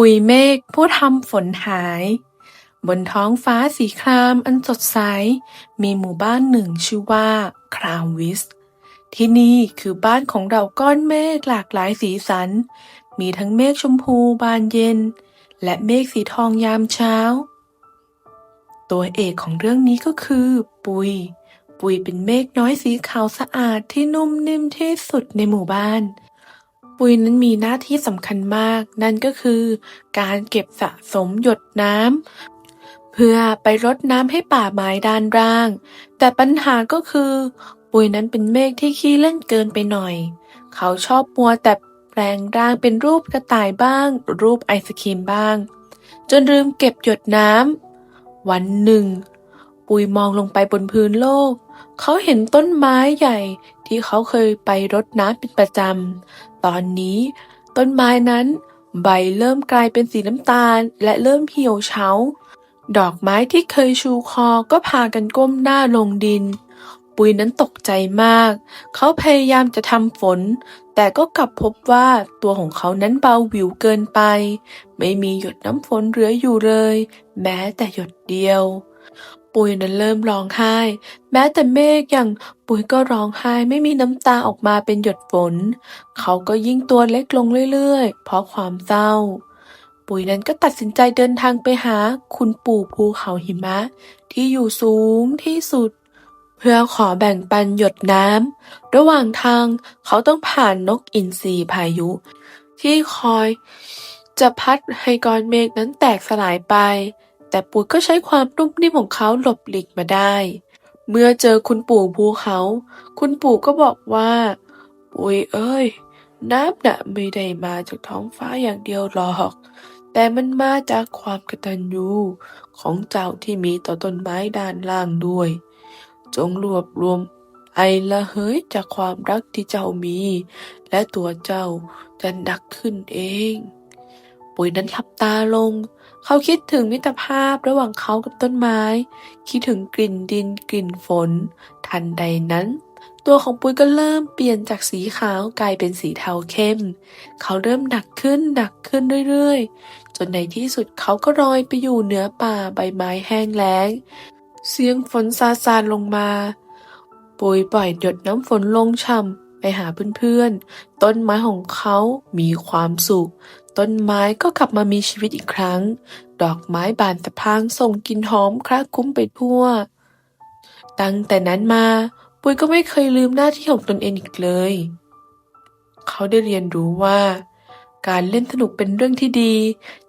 ปุยเมฆผู้ทำฝนหาย บนท้องฟ้าสีครามอันสดใส มีหมู่บ้านหนึ่งชื่อว่าคราววิส ที่นี่คือบ้านของเราก้อนเมฆหลากหลายสีสัน มีทั้งเมฆชมพูบานเย็น และเมฆสีทองยามเช้า ตัวเอกของเรื่องนี้ก็คือปุย ปุยเป็นเมฆน้อยสีขาวสะอาดที่นุ่มนิ่มที่สุดในหมู่บ้าน ปุยนั้นมีหน้าที่สำคัญมาก นั่นก็คือ การเก็บสะสมหยดน้ำเพื่อไปรดน้ำให้ป่าไม้ด้านล่าง แต่ปัญหาก็คือ ปุยนั้นเป็นเมฆที่ขี้เล่นเกินไปหน่อย เขาชอบมัวแต่แปลงร่างเป็นรูปกระต่ายบ้าง รูปไอศครีมบ้าง จนลืมเก็บหยดน้ำวันหนึ่ง ปุยมองลงไปบนพื้นโลก เขาเห็นต้นไม้ใหญ่ที่เขาเคยไปรดน้ำเป็นประจำ ตอนนี้ต้นไม้นั้น ใบเริ่มกลายเป็นสีน้ำตาลและเริ่มเหี่ยวเฉา ดอกไม้ที่เคยชูคอก็พากันก้มหน้าลงดิน ปุยนั้นตกใจมาก เขาพยายามจะทำฝน แต่ก็กลับพบว่าตัวของเขานั้นเบาหวิวเกินไป ไม่มีหยดน้ำฝนเหลืออยู่เลย แม้แต่หยดเดียว ปุยนั้นเริ่มร้องไห้ แม้แต่เมฆอย่างปุยก็ร้องไห้ไม่มีน้ำตาออกมาเป็นหยดฝน เขาก็ยิ่งตัวเล็กลงเรื่อยๆ เพราะความเศร้า ปุยนั้นก็ตัดสินใจเดินทางไปหาคุณปู่ภูเขาหิมะ ที่อยู่สูงที่สุด เพื่อขอแบ่งปันหยดน้ำระหว่างทางเขาต้องผ่านนกอินทรีพายุ ที่คอย จะพัดให้ก้อนเมฆนั้นแตกสลายไป แต่ปุยก็ใช้ความนุ่มนิ่มของเขาหลบหลีกมาได้ เมื่อเจอคุณปู่ภูเขา คุณปู่ก็บอกว่า ปุยเอ้ย น้ำน่ะไม่ได้มาจากท้องฟ้าอย่างเดียวหรอก แต่มันมาจากความกตัญญูของเจ้าที่มีต่อต้นไม้ด้านล่างด้วย จงรวบรวมไอละเหยจากความรักที่เจ้ามี และตัวเจ้าจะหนักขึ้นเอง ปุ๋ยนั้นหลับตาลง เขาคิดถึงมิตรภาพระหว่างเขากับต้นไม้ คิดถึงกลิ่นดินกลิ่นฝน ทันใดนั้น ตัวของปุ้ยก็เริ่มเปลี่ยนจากสีขาวกลายเป็นสีเทาเข้ม เขาเริ่มหนักขึ้นหนักขึ้นเรื่อยๆ จนในที่สุดเขาก็ลอยไปอยู่เหนือป่าใบไม้แห้งแล้ง เสียงฝนซาซาลงมา ปุยปล่อยหยดน้ำฝนลงช่ำไปหาเพื่อนๆ ต้นไม้ของเขามีความสุข ต้นไม้ก็กลับมามีชีวิตอีกครั้ง ดอกไม้บานสะพรั่งส่งกลิ่นหอมคละคุ้มไปทั่ว ตั้งแต่นั้นมาปุยก็ไม่เคยลืมหน้าที่ของตนเองอีกเลย เขาได้เรียนรู้ว่า การเล่นสนุกเป็นเรื่องที่ดี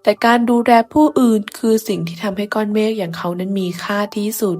แต่การดูแลผู้อื่นคือสิ่งที่ทำให้ก้อนเมฆอย่างเขานั้นมีค่าที่สุด